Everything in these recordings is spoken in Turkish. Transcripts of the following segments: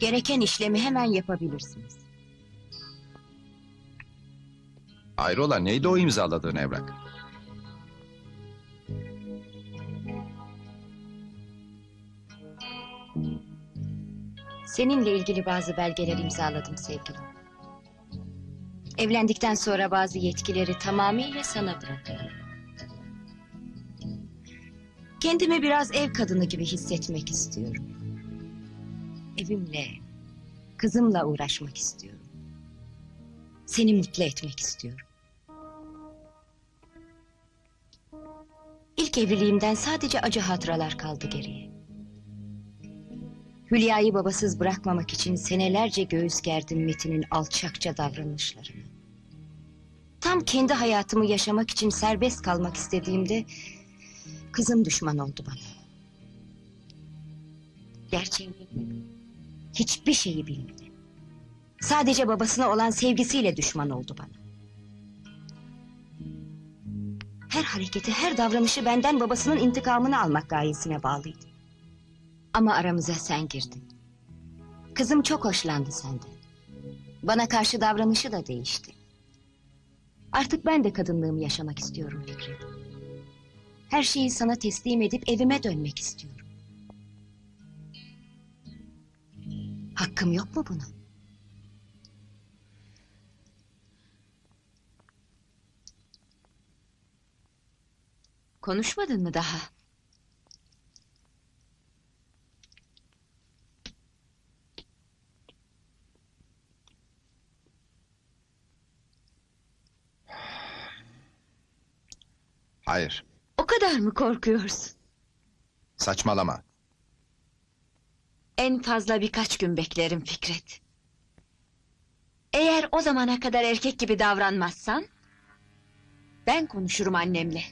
Gereken işlemi hemen yapabilirsiniz. Hayrola neydi o imzaladığın evrak? Seninle ilgili bazı belgeler imzaladım sevgilim. Evlendikten sonra bazı yetkileri tamamıyla sana bırakıyorum. Kendimi biraz ev kadını gibi hissetmek istiyorum. Evimle, kızımla uğraşmak istiyorum. Seni mutlu etmek istiyorum. İlk evliliğimden sadece acı hatıralar kaldı geriye. Hülya'yı babasız bırakmamak için senelerce göğüs gerdim Metin'in alçakça davranışlarını. Tam kendi hayatımı yaşamak için serbest kalmak istediğimde kızım düşman oldu bana. Gerçeği bilmedi. Hiçbir şeyi bilmedi. Sadece babasına olan sevgisiyle düşman oldu bana. Her hareketi, her davranışı benden babasının intikamını almak gayesine bağlıydı. Ama aramıza sen girdin. Kızım çok hoşlandı senden. Bana karşı davranışı da değişti. Artık ben de kadınlığımı yaşamak istiyorum Fikret. Her şeyi sana teslim edip evime dönmek istiyorum. Hakkım yok mu buna? Konuşmadın mı daha? Hayır. O kadar mı korkuyorsun? Saçmalama. En fazla birkaç gün beklerim Fikret. Eğer o zamana kadar erkek gibi davranmazsan... ...ben konuşurum annemle.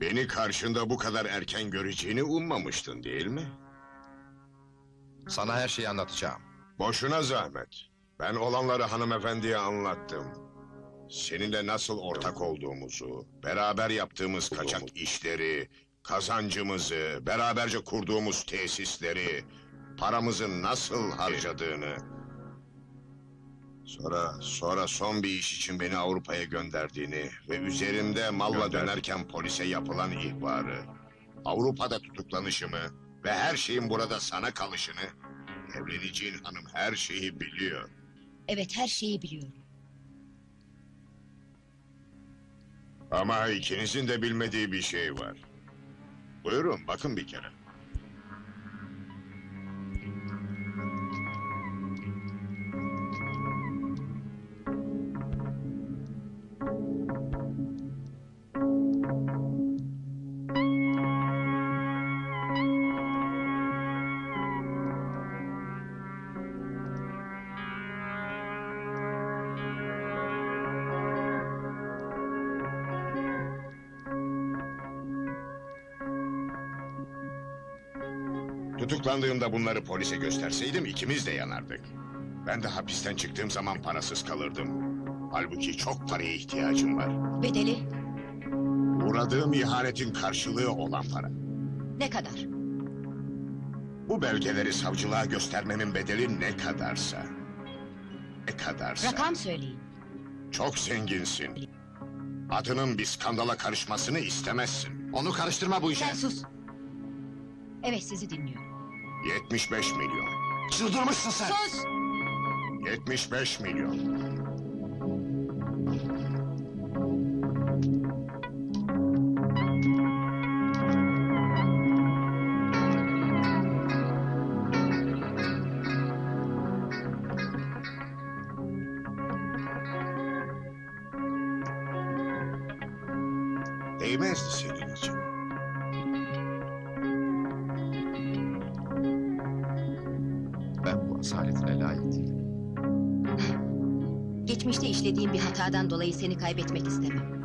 Beni karşında bu kadar erken göreceğini ummamıştın değil mi? Sana her şeyi anlatacağım. Boşuna zahmet. Ben olanları hanımefendiye anlattım. Seninle nasıl ortak olduğumuzu, beraber yaptığımız kaçak işleri, kazancımızı, beraberce kurduğumuz tesisleri, paramızı nasıl harcadığını... Sonra, sonra son bir iş için beni Avrupa'ya gönderdiğini ve üzerimde malla dönerken polise yapılan ihbarı, Avrupa'da tutuklanışımı ve her şeyin burada sana kalışını, evleneceğin hanım her şeyi biliyor. Evet her şeyi biliyorum. Ama ikinizin de bilmediği bir şey var. Buyurun bakın bir kere. Tutuklandığımda bunları polise gösterseydim ikimiz de yanardık. Ben de hapisten çıktığım zaman parasız kalırdım. Halbuki çok paraya ihtiyacım var. Bedeli Uğradığım ihanetin karşılığı olan para. ne kadar? Bu belgeleri savcılığa göstermemin bedeli ne kadarsa. Ne kadarsa. Rakam söyleyin. Çok zenginsin. Adının bir skandala karışmasını istemezsin. Onu karıştırma bu işe. Sen sus. Evet sizi dinliyorum. 75 milyon. Çıldırmışsın sen. Sus! 75 milyon. Değmezdi senin asaletine layık değilim. Geçmişte işlediğim bir hatadan dolayı seni kaybetmek istemem.